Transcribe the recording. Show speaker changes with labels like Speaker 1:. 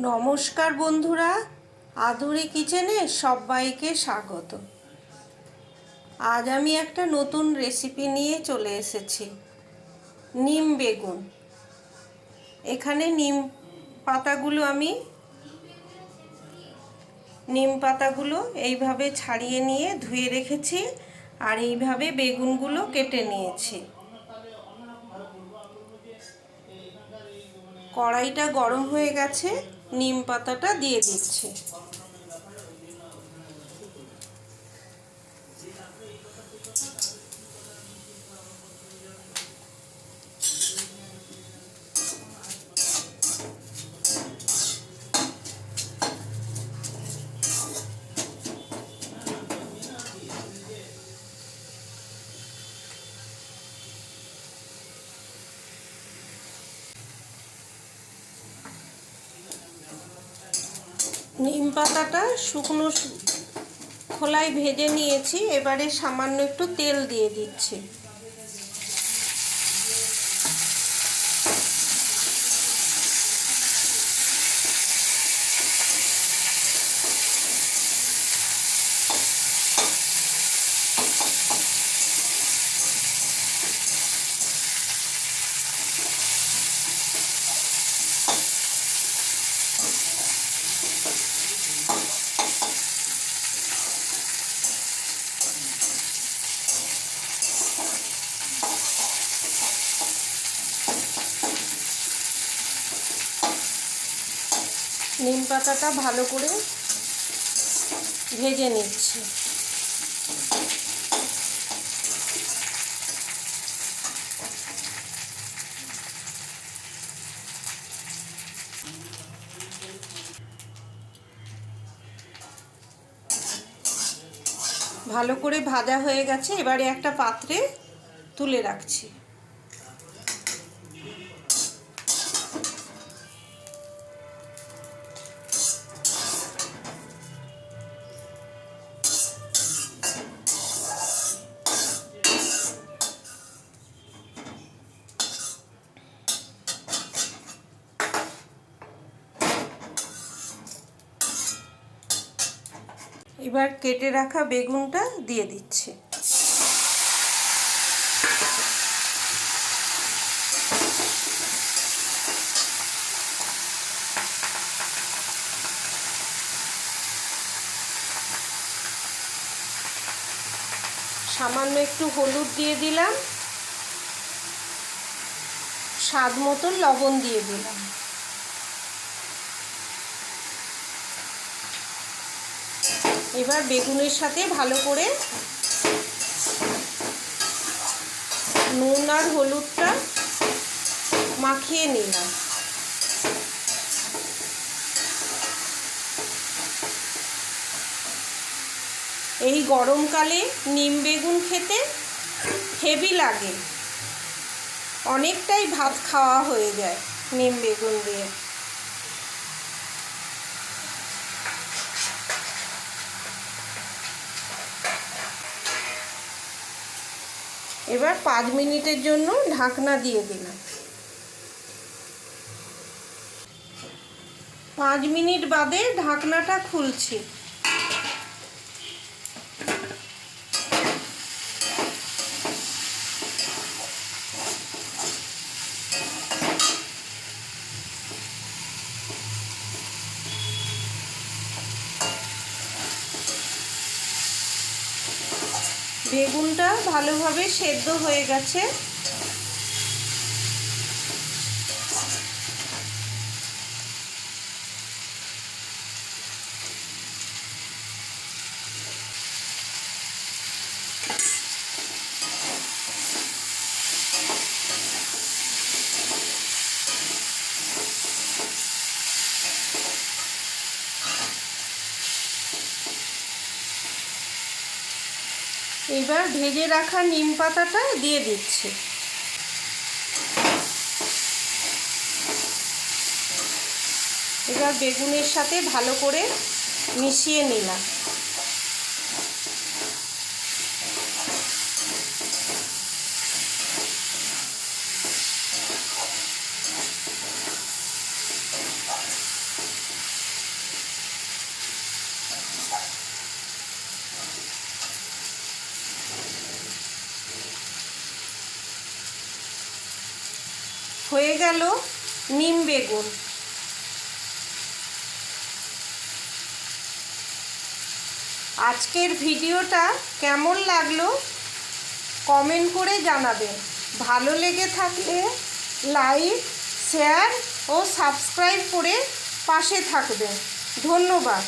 Speaker 1: নমস্কার বন্ধুরা আধুরি কিচেনে সবাইকে স্বাগত। আজ আমি একটা নতুন রেসিপি নিয়ে চলে এসেছি, নিম বেগুন। এখানে নিম পাতাগুলো আমি, নিম পাতাগুলো এইভাবে ছাড়িয়ে নিয়ে ধুয়ে রেখেছি আর এইভাবে বেগুনগুলো কেটে নিয়েছি। কড়াইটা গরম হয়ে গেছে নিম পাতাটা দিয়ে দিচ্ছি। নিম পাতাটা শুকনো খোলায় ভেজে নিয়েছি এবারে সামান্য একটু তেল দিয়ে দিচ্ছি। নিম পাতাটা ভালো করে ভেজে নিচ্ছি। ভালো করে ভাজা হয়ে গেছে, এবারে একটা পাত্রে তুলে রাখছি। এবার কেটে রাখা বেগুনটা দিয়ে দিচ্ছি। সামান্য একটু হলুদ দিয়ে দিলাম। স্বাদ মতন লবণ দিয়ে দিলাম। এবার বেগুনের সাথে ভালো করে নুন আর হলুদটা মাখিয়ে নিলাম। এই গরমকালে নিম বেগুন খেতে হেভি লাগে। অনেকটাই ভাত খাওয়া হয়ে যায় নিম বেগুন দিয়ে। এবার পাঁচ মিনিটের জন্য ঢাকনা দিয়ে দিলাম। পাঁচ মিনিট বাদে ঢাকনাটা খুলছি। বেগুনটা ভালোভাবে সেদ্ধ হয়ে গেছে। এবার ভেজে রাখা নিম পাতাটা দিয়ে দিচ্ছি। এবার বেগুনের সাথে ভালো করে মিশিয়ে নিলাম। হয়ে গেল নিম বেগুন। আজকের ভিডিওটা কেমন লাগল কমেন্ট করে জানাবেন। ভালো লেগে থাকলে লাইক, শেয়ার ও সাবস্ক্রাইব করে পাশে থাকবেন। ধন্যবাদ।